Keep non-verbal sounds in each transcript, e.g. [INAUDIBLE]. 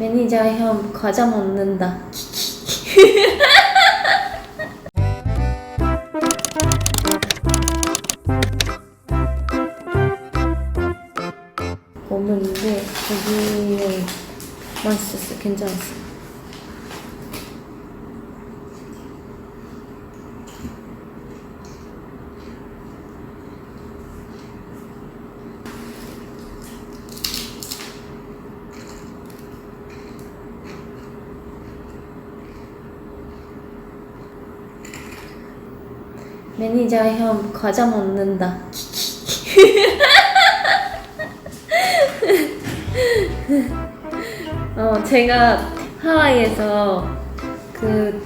매니저 형 과자 먹는다. [LAUGHS] 먹었는데 되게 맛있었어. 괜찮았어. 매니저 형 과자 먹는다. [LAUGHS] 어, 제가 하와이에서 그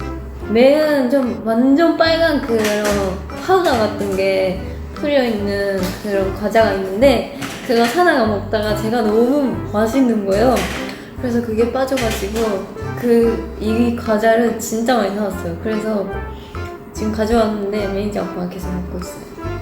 매운 좀 완전 빨간 그런 파우더 같은 게 풀려 있는 그런 과자가 있는데 그거 사다가 먹다가 제가 너무 맛있는 거예요. 그래서 그게 빠져가지고 그 이 과자를 진짜 많이 사왔어요. 그래서 지금 가져왔는데 매니저 아빠가 계속 먹고 있어요.